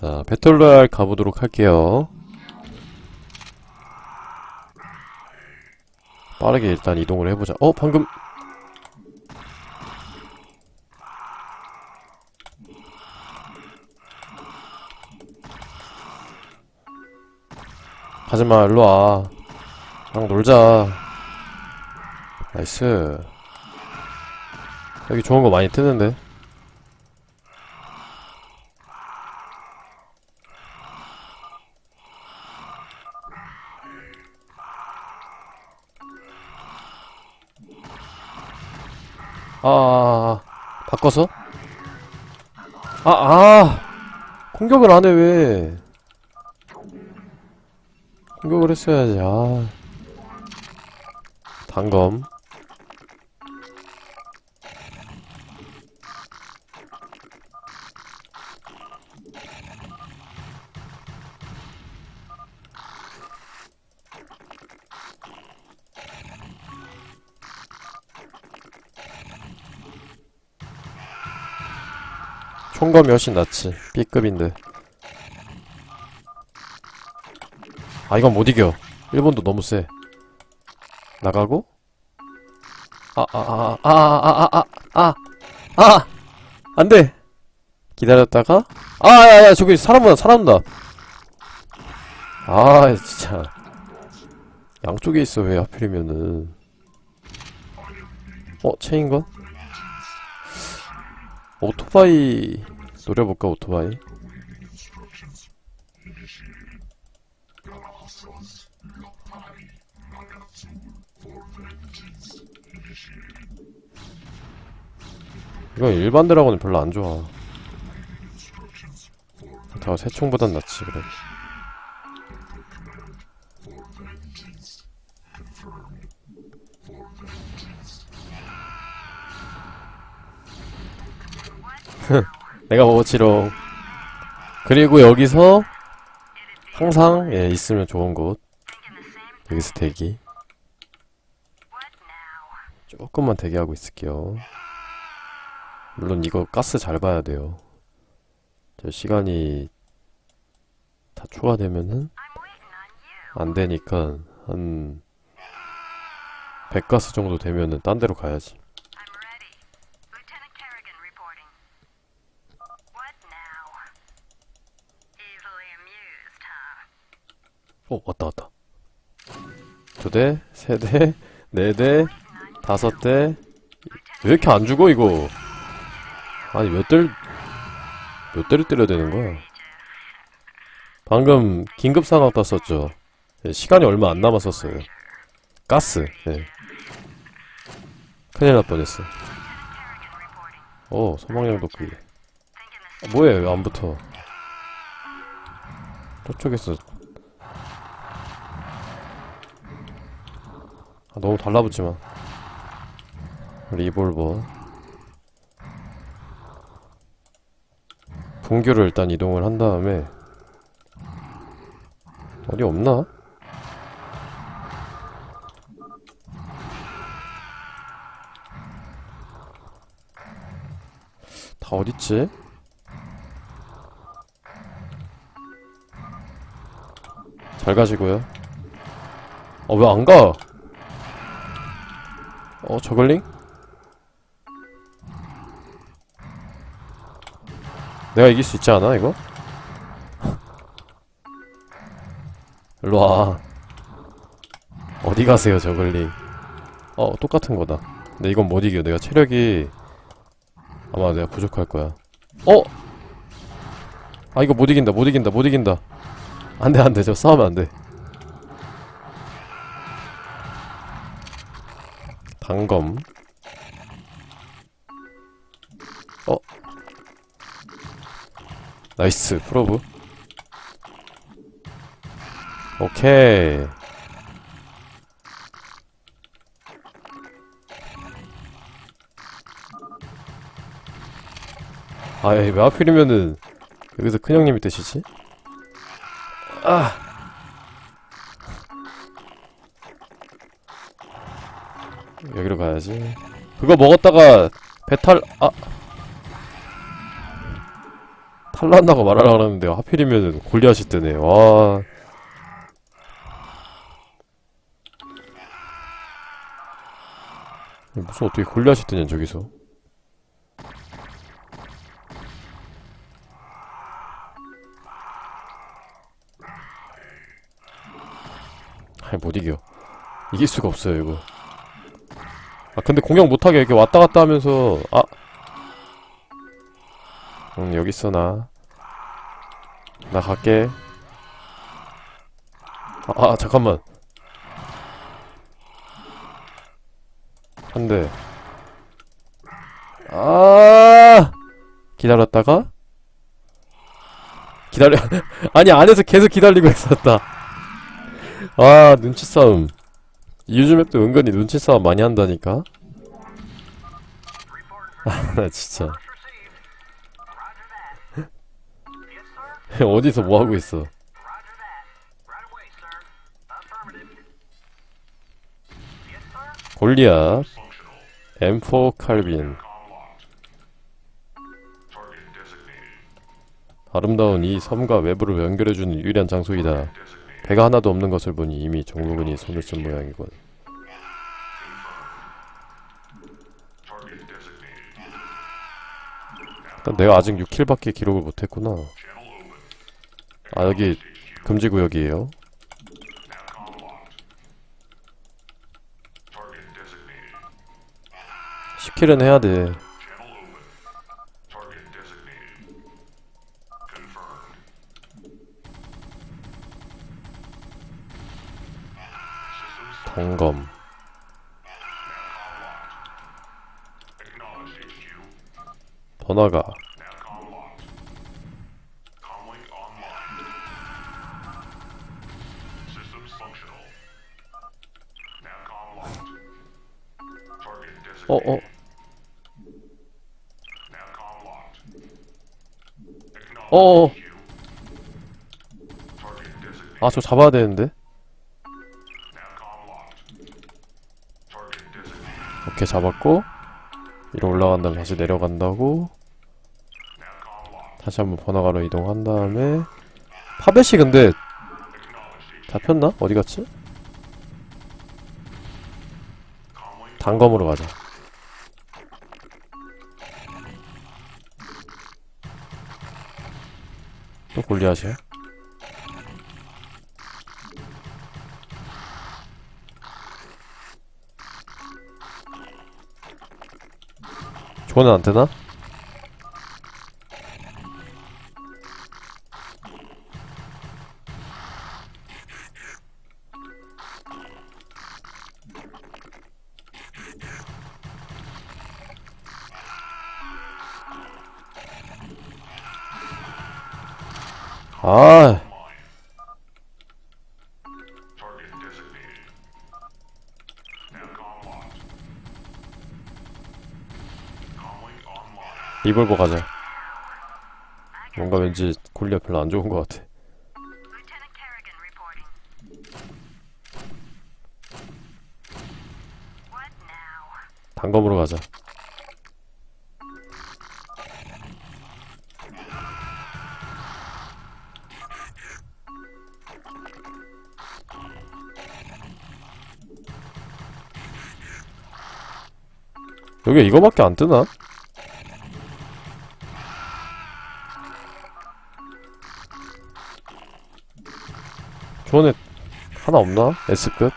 자, 배틀로얄 가보도록 할게요. 빠르게 일단 이동을 해보자. 어, 방금. 가지마, 일로와. 나랑 놀자. 나이스. 여기 좋은 거 많이 뜨는데. 아, 아, 아, 바꿔서? 아, 아! 공격을 안 해, 왜? 공격을 했어야지, 아. 단검. 총검이 훨씬 낫지. B급인데. 아, 이건 못 이겨. 일본도 너무 세. 나가고? 아, 아, 아, 아, 아, 아, 아, 아, 아! 안 돼! 기다렸다가? 아, 야, 야, 저기 사람 온다, 사람 온다! 아, 진짜. 양쪽에 있어, 왜 하필이면은. 어, 체인건? 오토바이 노려볼까 오토바이? 이거 일반 드라곤은 별로 안 좋아. 다 새총보단 낫지 그래 내가 먹었지롱. 그리고 여기서 항상 예 있으면 좋은 곳 여기서 대기. 조금만 대기하고 있을게요. 물론 이거 가스 잘 봐야 돼요. 저 시간이 다 초과되면은 안 되니까 한 100가스 정도 되면은 딴 데로 가야지. 어, 왔다, 왔다. 두 대, 세 대, 네 대, 다섯 대. 왜 이렇게 안 죽어, 이거? 아니, 몇 대를, 몇 대를 때려야 되는 거야? 방금 긴급 상황 떴었죠. 예, 시간이 얼마 안 남았었어요. 가스, 예. 큰일 날 뻔했어. 오, 소방용 도끼. 아, 뭐야, 왜 안 붙어? 저쪽에서 아, 너무 달라붙지 마. 리볼버. 분교를 일단 이동을 한 다음에 어디 없나? 다 어딨지? 잘 가시고요. 어, 왜안 가? 어, 저글링? 내가 이길 수 있지 않아, 이거? 일로 와. 어디 가세요, 저글링. 어, 똑같은 거다. 근데 이건 못 이겨. 내가 체력이 아마 내가 부족할 거야. 어? 아, 이거 못 이긴다, 못 이긴다, 못 이긴다. 안 돼, 안 돼. 저 싸우면 안 돼. 단검. 어. 나이스, 프로브. 오케이. 아이, 왜 하필이면은, 여기서 큰형님이 되시지? 아! 여기로 가야지. 그거 먹었다가 배탈 아 탈난다고 말하려고 하는데 하필이면 골리앗이 뜨네. 와. 무슨 어떻게 골리앗이 뜨냐 저기서. 아이 못 이겨. 이길 수가 없어요 이거. 아 근데 공격 못하게 이렇게 왔다 갔다 하면서 아. 응 여기 있어 나. 나 갈게. 아, 아 잠깐만. 한 대. 아 기다렸다가 기다려 아니 안에서 계속 기다리고 있었다. 아 눈치 싸움. 앱도 은근히 눈치 싸움 많이 한다니까. 아 나 진짜 어디서 뭐 하고 있어? 골리앗 M4 칼빈 아름다운 이 섬과 외부를 연결해주는 유일한 장소이다. 배가 하나도 없는 것을 보니 이미 정부군이 손을 쓴 모양이군. 내가 아직 6킬밖에 기록을 못했구나. 아 여기 금지구역이에요. 10킬은 해야 돼. 단검. 번화가. 어, 어. 어, 어. 아, 저 잡아야 되는데. 오케이, 잡았고. 위로 올라간 다음에 다시 내려간다고. 다시 한번 번화가로 이동한 다음에. 파벳이 근데, 잡혔나? 어디 갔지? 단검으로 가자. 또 골리앗이야? 저거는 안 되나? 아, 리볼버 가자. 뭔가 왠지 골리앗 별로 안 좋은 것 같아. 단검으로 가자. 여기 이거밖에 안 뜨나? 하나 없나? S급?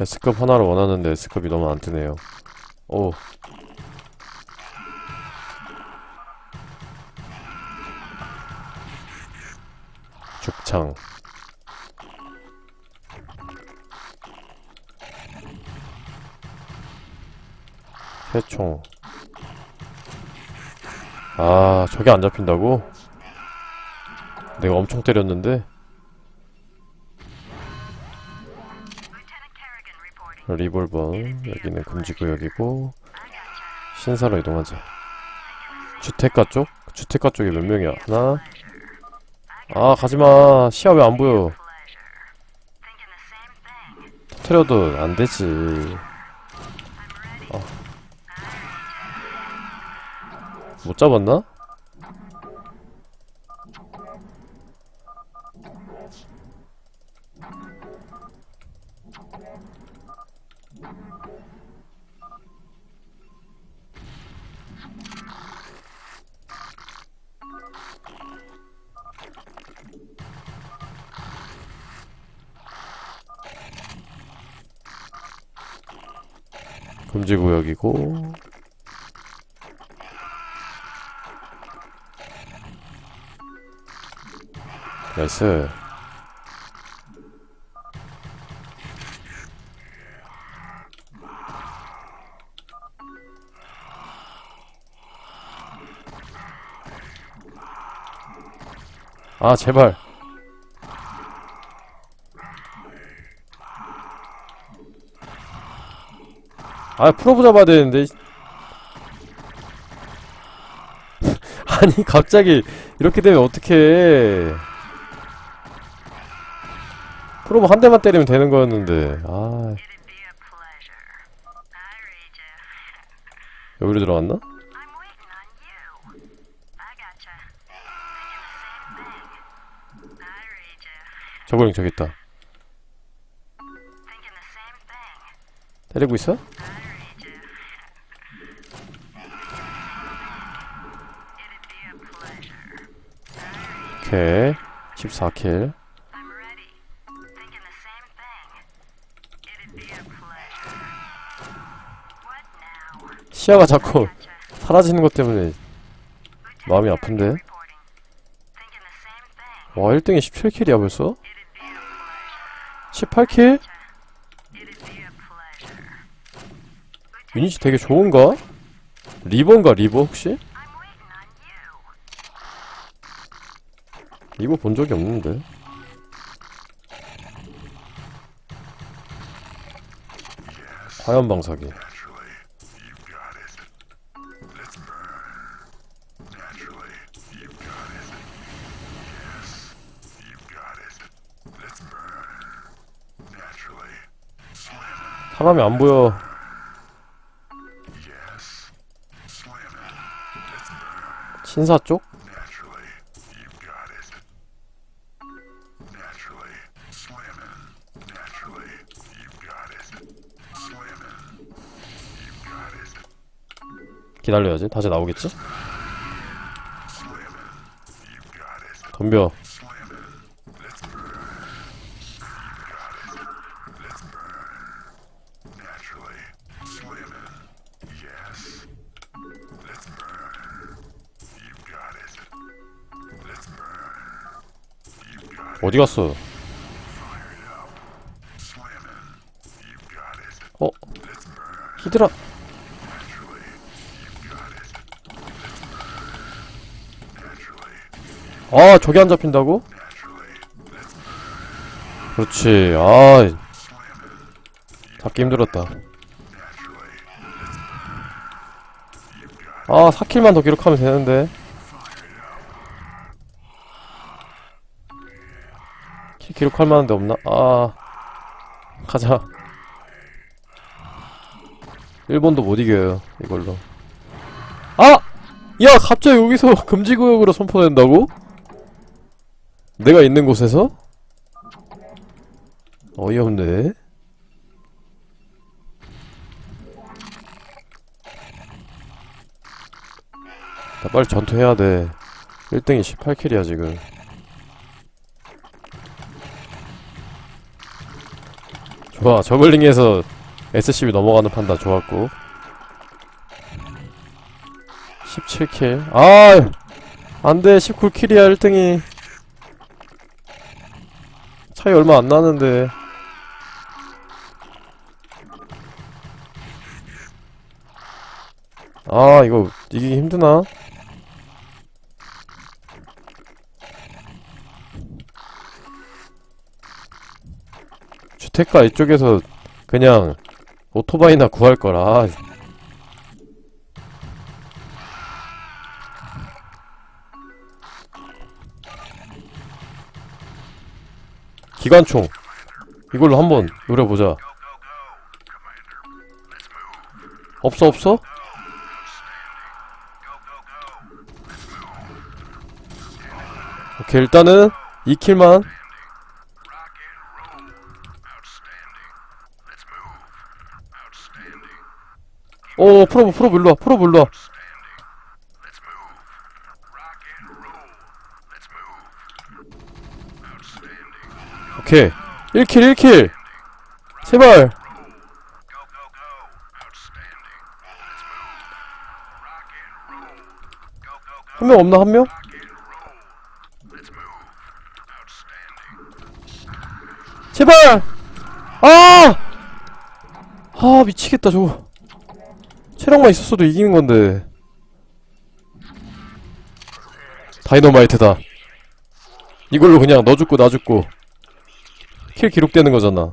S급 하나를 원하는데 S급이 너무 안 뜨네요. 오. 죽창. 새총. 아, 저게 안 잡힌다고? 내가 엄청 때렸는데? 리볼버 여기는 금지구역이고. 신사로 이동하자 주택가 쪽? 주택가 쪽에 몇 명이야? 하나 아 가지마 시야 왜 안 보여 Pleasure. Thinking the same thing. 터트려도 안 되지 I'm ready. 어. I 못 잡았나? 금지구역이고. 나이스 아 제발 아 프로브 잡아야 되는데 아니 갑자기 이렇게 되면 어떡해 프로브 한 대만 때리면 되는 거였는데 아. 여기로 들어갔나? 저거링 저기 있다. 때리고 있어? 오케이 14킬 I'm ready. Thinking the same thing. It'd be a pleasure. What now? 시야가 자꾸. 사라지는 것 때문에 마음이 아픈데. 와 1등이 17킬이야 벌써? It'd be a pleasure. 18킬? It'd be a pleasure. 유닛이 되게 좋은가? 리버인가 리버 혹시? 리버 본 적이 없는데 과연 방사기. 사람이 안 보여. 신사 쪽? 기다려야지 다시 나오겠지? 덤벼. 어디 갔어? 어? 히드라 아 저게 안 잡힌다고? 그렇지 아. 잡기 힘들었다 아 4킬만 더 기록하면 되는데 킬 기록할 만한 데 없나? 아 가자 일본도 못 이겨요 이걸로 아! 야 갑자기 여기서 금지구역으로 선포된다고? 내가 있는 곳에서? 어이없네. 나 빨리 전투해야 돼. 1등이 18킬이야 지금. 좋아 저글링에서 SCB 넘어가는 판단 좋았고. 17킬. 아 안돼. 19킬이야 1등이 차이 얼마 안 나는데 아 이거 이기기 힘드나? 주택가 이쪽에서 그냥 오토바이나 구할 거라. 기관총 이걸로 한번 노려보자. 없어 없어? 오케이 일단은 2킬만 오 프로브 프로브 일로와 프로브 일로와 오케이. 1킬 1킬. 제발. 한 명 없나 한 명? 제발! 아! 아 미치겠다 저거. 체력만 있었어도 이기는 건데. 다이너마이트다. 이걸로 그냥 너 죽고 나 죽고 킬 기록되는 거잖아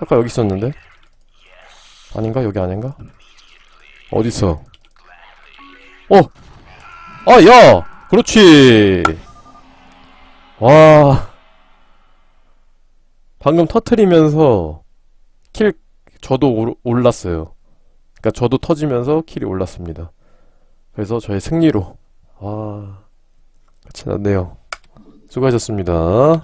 아까 여기 있었는데 아닌가 여기 아닌가 어딨어 어! 아, 야! 그렇지! 와. 방금 터트리면서 킬, 저도 올- 올랐어요. 그니까 저도 터지면서 킬이 올랐습니다. 그래서 저의 승리로. 아. 같이 났네요. 수고하셨습니다.